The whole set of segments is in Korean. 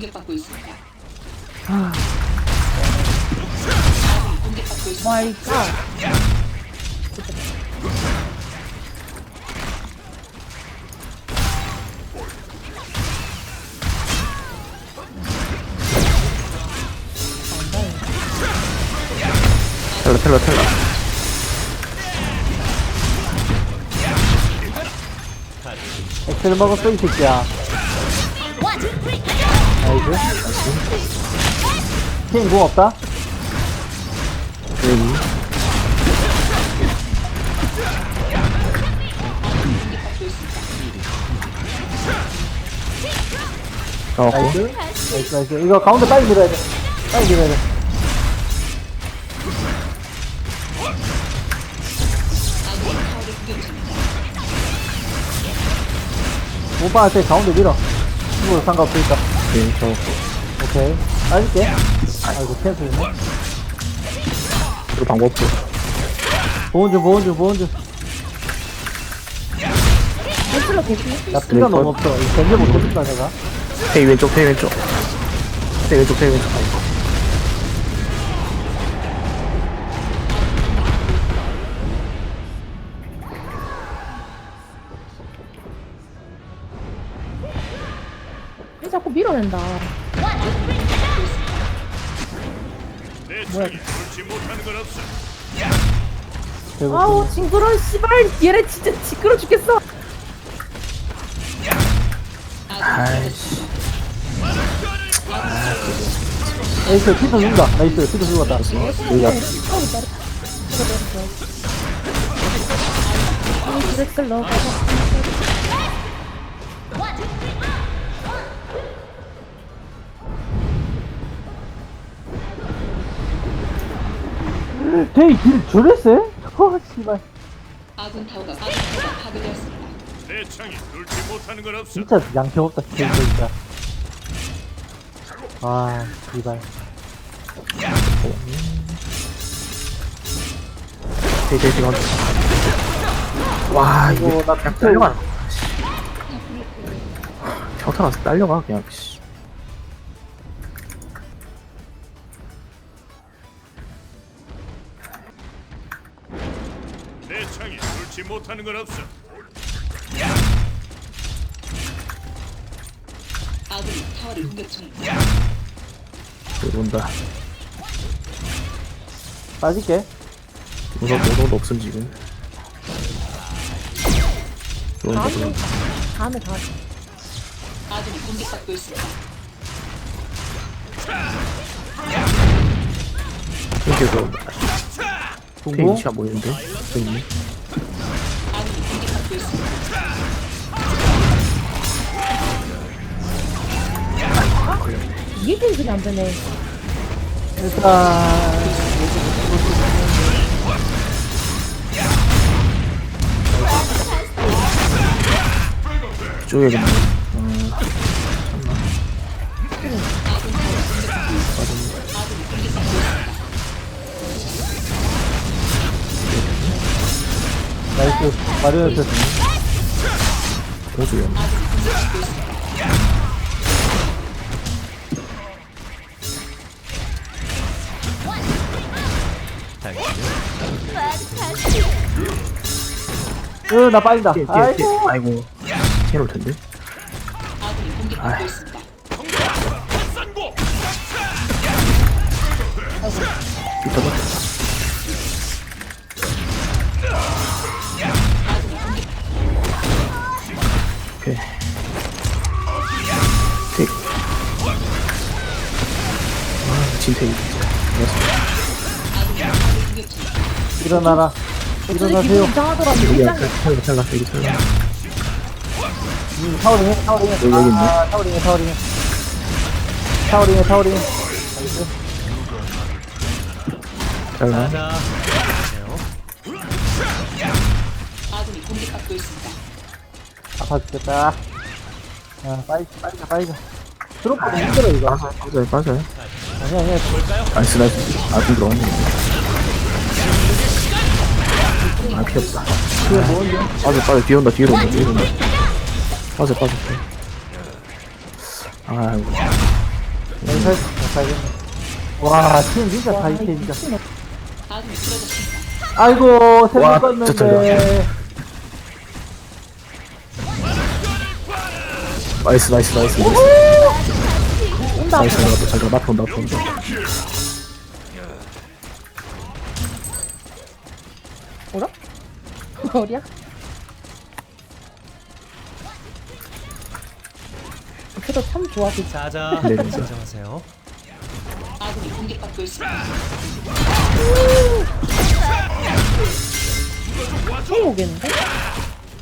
공격받고 있습니다. 아. 아군이 공격받고 있습니다. 마이 갓. 텔라 텔라 텔라 엑셀 먹었어 이 새끼야 나이스. 케인 공 없다? 음. 나왔고. 나이스. 나이스 나이스. 이거 가운데 빨리 밀어야 돼. 빨리 밀어야 돼. 오빠한테 가운데 밀어. 친구로 상관없으니까 네 잡았고 오케이. 빠질게. 아이고 캔슬이네. 그리고 방법 없고 보온 중 보온 중 보온 중나 펜슬러 개피? 피가 네, 너무 거- 없어. 이거 견제 못해준다 내가. 페이 왼쪽 페이 왼쪽. 페이 왼쪽 페이 왼쪽. 아이고 밀어낸다. 뭐야? 아우 징그러 씨발 얘네 진짜 징그러 죽겠어. 아이씨 에이스 피터 죽는다 나이스 피터 죽었다 여기가 이 드렉슬 넣어가 자. 데이 길 저랬어? 어 씨발 아군 타워가 아군 타워가 파괴되었습니다. 내 창이 뚫지 못하는 건 없어. 진짜 양심 없다 진짜 진짜 아 씨발 페이 간다 와 이거 나 그냥 딸려가 평타 나서 딸려가 그냥 씨. 못하는 건 없어. 아군이 타워를 공격 중입니다. 들어온다 빠질게 무서 무서도 없음 지금 들어온다 다음에 들어온다 다음에 다. 아군이 공격받고 있습니다. 이렇게 들어온다 공고 위치가 보이는데 페이 아군이 이게 펜슬이 안 되네. 일단 음 나이스. 마리오네트 공수야 으 나 빠진다. 뛰어 뛰어 뛰어 아이고. 아이고. 튀어올 텐데? 아군이 공격받고 있습니다. 이따가 오케이 틱 아, 진짜. 일어나라 일어나세요. 이상하더라. 여기야 밀장. 탈락 탈락 여기 탈락 음, 타워링해 타워링해. 여기, 여기 있네. 아 타워링해 타워링해. 타워링해 타워링해. 나이스 탈락 아군이 공격받고 있습니다. 아파 죽겠다. 아 빠이 빠이자 빠이자 드롭보다 힘들어 이거. 빠져요 빠져요. 아니야 아니야. 나이스 나이스. 아좀 들어갔네 아 뭐인데 빠져 빠져 뒤에 온다 뒤로 온다 뒤로 온다 빠져 빠져 아이고 여기 살, 살겠네. 와, 팀 진짜 다 이태 진짜. 아이고, 세번 와, 껐는데. 진짜 나이스 나이스 나이스 나이스. 나이스 나이스. 나프 온다 나프 온다 뭐라? 어디야? 그래도 참 좋아 진짜. 자자 네, 진짜. 진정하세요. 아군이 공격받고 있습니다. 헤이 오겠는데?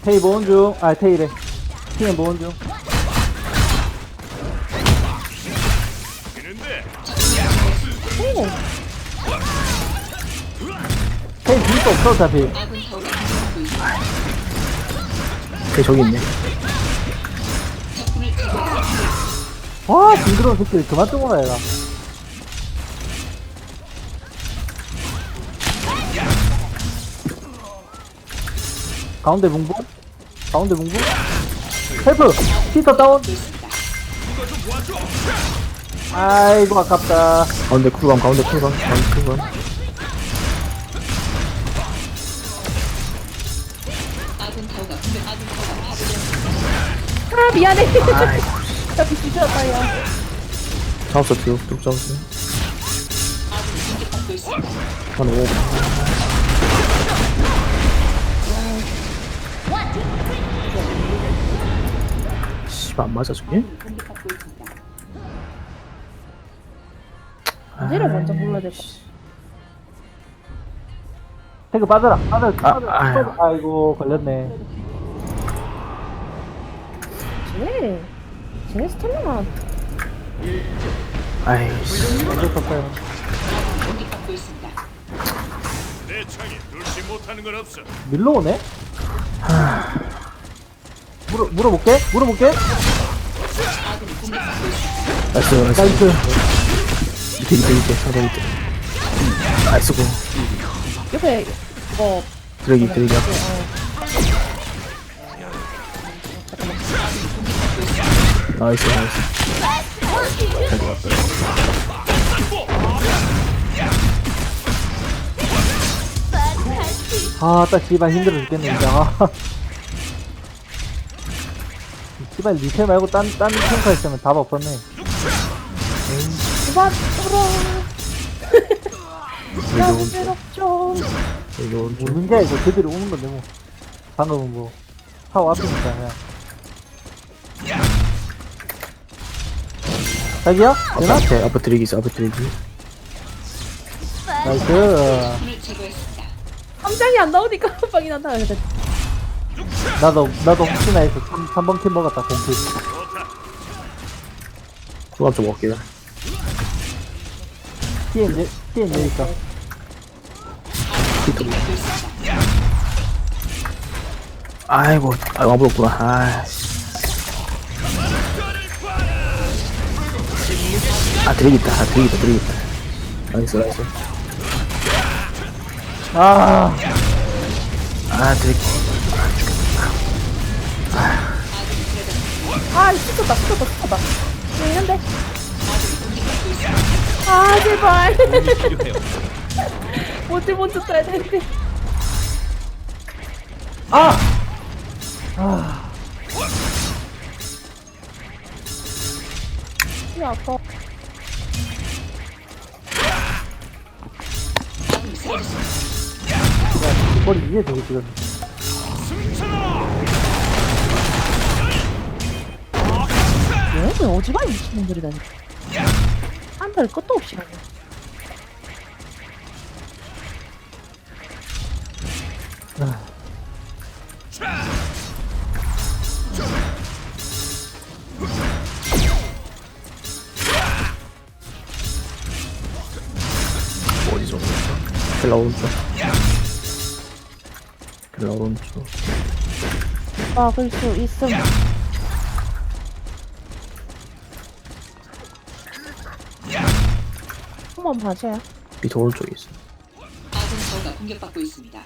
테이 모은 중. 아, 테이래. 팀 모은 중. 헤이 테이 진짜 없어, 어차피. 아군 타 걔 저기 있네. 와, 징그러운 새끼. 그만 좀 오라, 얘가. 가운데 뭉붕? 가운데 뭉붕? 헬프! 피터 다운! 아이고, 아깝다. 가운데 쿨감 가운데 쿨감 가운데 쿨감 미안해. 나 야. 잡았어 쭉쭉 잡았어. 한 5. 씨발 안 맞아 저게? 어디를 먼저 불러야 될까? 태그 빠져라, 빠져라, 아, 빠져라. 아유. 빠져라. 아이고, 걸렸네. 쟤, 쟤 스태미나 아이씨 없어요. 아군이 공격받고 있습니다. 내 창이 뚫지 못하는 건 없어. 밀러 오네? 물어, 물어볼게? 물어볼게? 아군이 공격받고 있습니다. 나이스 나이스 나이스. 밑에 밑에 밑에 상대 밑에 나이스 고 옆에 그거 드래기 드래기 앞에 나이스 나이스 잘 들어갔다 아, 딱 씨발 힘들어 죽겠네, 진짜. 아. 씨발 리텔 말고 딴, 딴 탱커 있으면 답 없었네. 그만 외롭죠. 여기 오른쪽 오는 게 아니고 그대로 오는 건데, 뭐. 방금은 뭐. 타워 앞이니까, 그냥. 자기야? 앞에 되나? 앞에 앞에 드래기 있어 앞에 드래기 나이스. 함장이 안 나오니까 빵이 난다. 근데 나도, 나도 혹시나 해서 3, 번팀 먹었다, 공필. 쿨감 좀 먹을게요 TN, TN 내니까. 아이고 아 와버렸구나 아이씨 아 있다 아 있다 드래기 있다 나이스 나이스 아, 아 드래기 아 시켰다 시켰다 시켰다. 있는데. 아 제발. 뭔지 먼저 써야 되는데. 아! 아, 이 아파. 머리 위에 저기 지금. 얘네들 어지간히 미친놈들이다. 한달 끝도 없이 켈라 오른 쪽 켈라 오른쪽 막을 수 있음. 한번 봐줘요. 밑에 오른쪽에 있어 아군 타워가 공격받고 있습니다.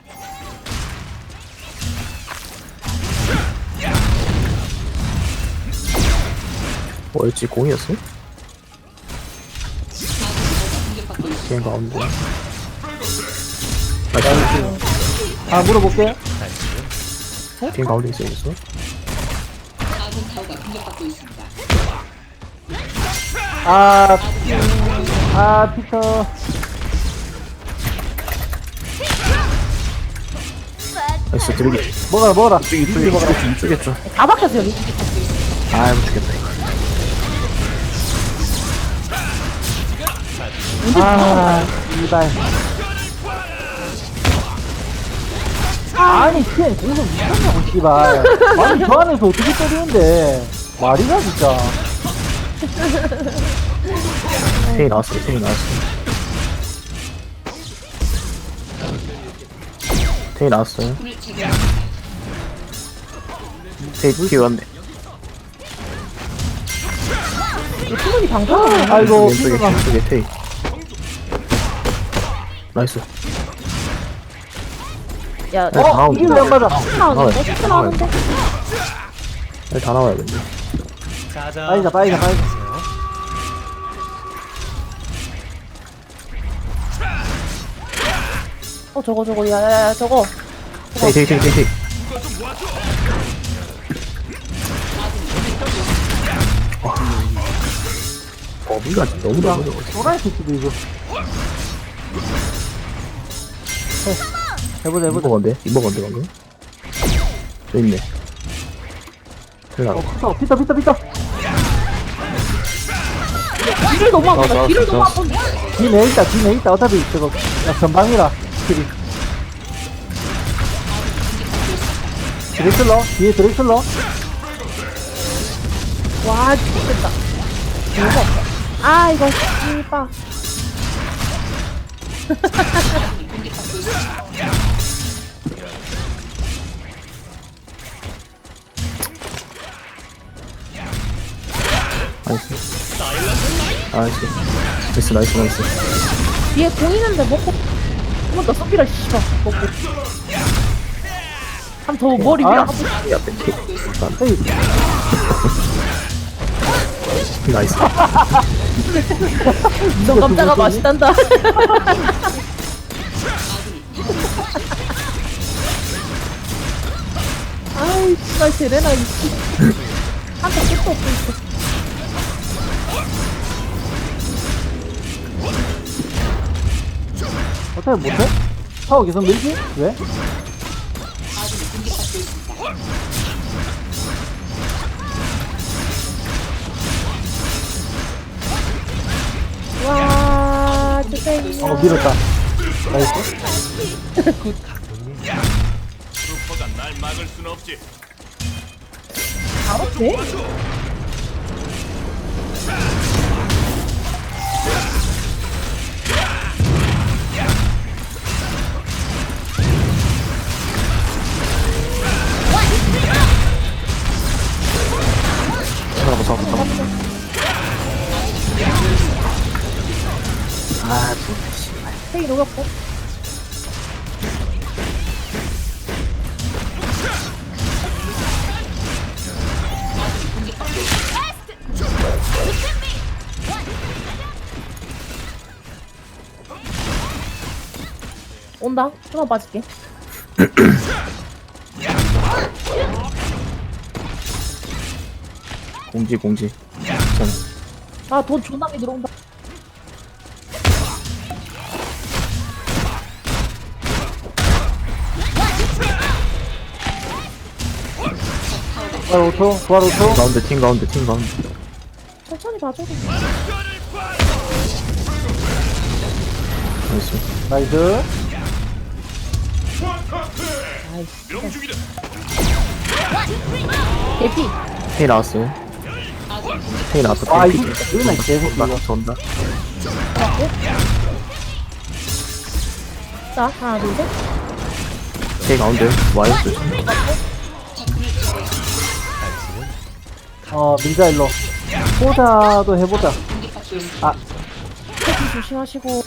뭐였지 공이었어? 뒤엔 가운데. 아, 물어볼게. 뒤엔 가운데 있어, 있어. 아군 타워가 공격받고 있습니다. 아, 아, 피터. 나이스, 드리기. 먹어라, 먹어라. 이쪽이, 이쪽이, 이쪽이, 이쪽이었죠. 다 박혔어, 여기. 아, 못 죽겠다, 이거. 아, 이발. 아니, 쟤, 공격 미쳤냐고, 씨발. 아니, 저 안에서 어떻게 때리는데. 말이야, 진짜. 테이 나왔어, 테이 나왔어. 테이 나왔어요. 테이 뒤에 왔네. 충분히 방송을 아이고, 왼쪽에. 왼쪽에 테이. 나이스. 야, 네, 어? 다 나오네. 이게 왜안 맞아? 나오는데? 슈트 나오는데? 네, 다 나와야겠네. 빠이자, 빠이자, 빠이자. 어, 저거, 저거, 야, 야, 야, 저거. 테이, 테이, 테이, 테이, 테이. 와. 범위가 너무 나오네. 또라이 새끼도 이거. 해. 해보자, 해보자. 뭔데? 이거 뭔데, 방금? 저 있네. 어, 피터, 피터, 피터, 피터. 길을 너무 안 본다. 길을 너무 안. 본다. 뒤에 있다, 뒤에 있다. 어차피 저거, 야, 전방이라. 길이. 드레슬러, 뒤에 드레슬러. 와, 죽겠다. 아, 이거, 씨발. 나이스. 나이스. 나이스, 나이스, 나이스. 뒤에 보이는데 먹고. 한번더 썩기를 씨발. 먹고. 한 더 머리 위에 아. 한 번. 이 앞에 테이. 일단, 에이, 나이스. 너 깜짝아 맛있단다. 아이, 씨발, 제레나, 이 씨. 한대 끝도 없고 있어. 어차피 못해? 타워 계속 밀지? 왜? 와, 주세요. 어, 밀었다. 나이스. 슈퍼가 날 막을 순 없지. 바로 돼? 녹였고. 온다. 좀만 빠질게. 공지, 공지. 괜찮아. 아, 돈 존나 많이 들어온다. 부활 5초, 부활 5초. 가운데, 팀 가운데, 팀 가운데. 천천히 봐줘. 나이스. 나이스. 명중이다. 개피. 테이 나왔어요. 테이 나왔어, 아, 테이 이거, 피. 이거 나 개새끼 온다, 이거. 온다. 자, 하나, 둘, 셋. 테이 가운데. 조 어 밀자 일로. 포자도 해보자. 아. 새끼 조심하시고.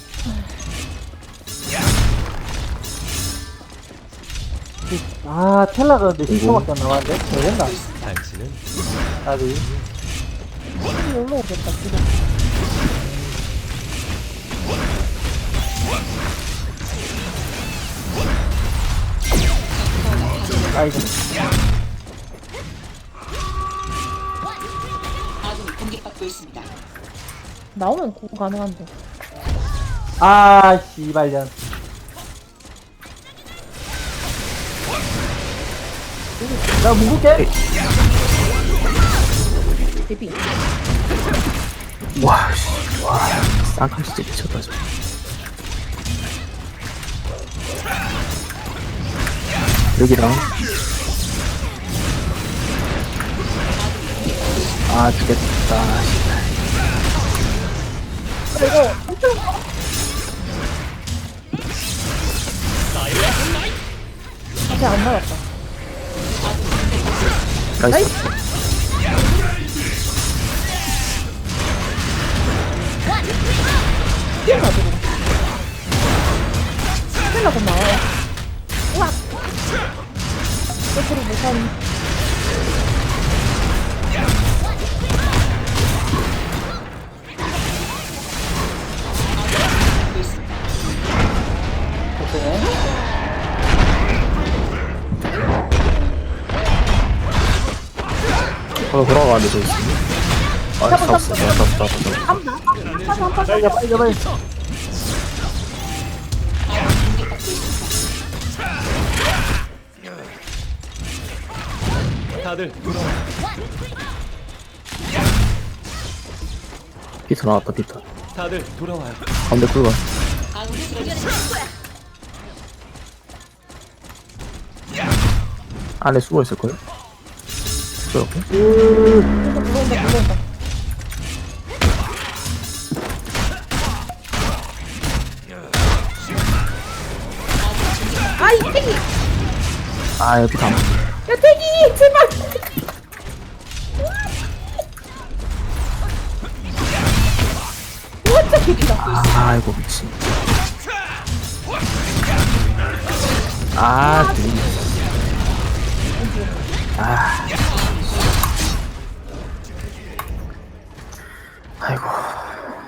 아 텔라가 근데 10초밖에 안 남았는데? 잘 된다 아니 힘이 올라오겠다 지금. 아이고. 공격받고 있습니다. 나오면 공 가능한데. 아, 씨발년. 나 묶을게. 데뷔. 와, 씨. 와, 쌍칼 진짜 미쳤다, 진짜. 여기랑. 아, 죽겠다. 아직 안 맞았다. 나이스. 뛰어가지고. 스텔라 곧 나와요. 우와! 끝으로 못하 바로 돌아가는데, 저 있으면. 아, 잡았어. 잡았어, 잡았어, 잡았어. 한다. 한다. 한다. 빠이자, 빠이자, 빠이자. 공격받고 있습니다. 다들 피터 나왔다, 피터. 다들 돌아와요. 가운데 쓰러졌습니다. 안에 숨어 있을걸? 들어온다. 들어온다. 아이 태기! 아, 여기 다. 야 태기! 제발! 개기다. 아이고, 미친. 아, 네. 아. 아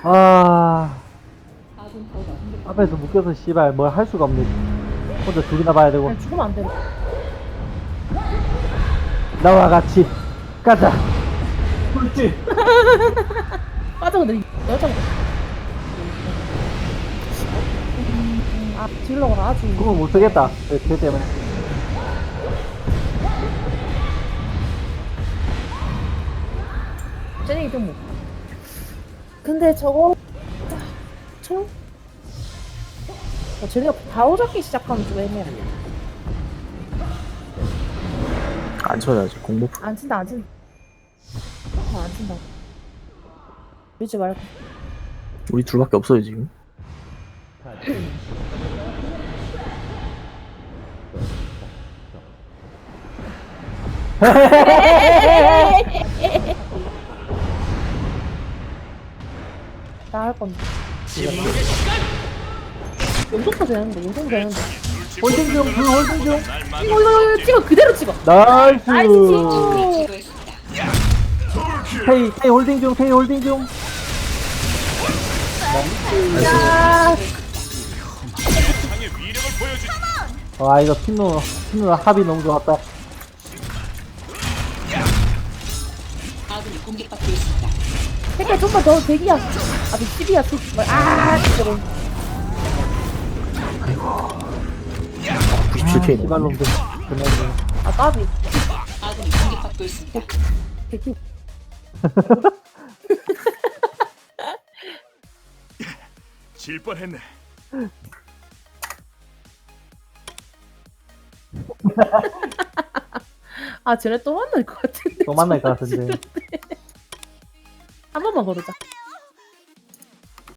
아, 앞에서 묶여서 씨발 뭘 할 수가 없네. 혼자 둘이나 봐야 되고. 죽으면 안 돼. 나와 같이 가자. 그렇지. 빠져 근데 여자가. 음, 아 딜러가 아주. 그거 못 쓰겠다. 그, 걔 때문에. 쟤네기 좀 못. 근데 저거 저 어, 쟤네가 바로 잡기 시작하면 좀 애매해. 안 쳐야지, 공모프. 안 친다 안 친다. 어, 안 친다. 밀지 말고. 우리 둘밖에 없어요, 지금. 나 할 건데. 용서도 되는데 용서 되는데. 홀딩 중, 불 홀딩 중. 이거 찍어 그대로 찍어. 나이스. 제거했습니다. 테이, 테이 홀딩 중, 테이 홀딩 중. 야. 와, 이거 핀누, 핀누 합이 너무 좋았다. 아군이 공격받고 있습니다. 색깔 좀만 더 대기야. 아 미치비야 또. 아 진짜. 97K. 씨발놈들. 그냥 아 까비. 아군이 공격받고 있습니다. 대기. 질 뻔했네. 아 쟤네 또 만날 것 같은데. 또 만날 것 같은데. 한 번만 걸으자.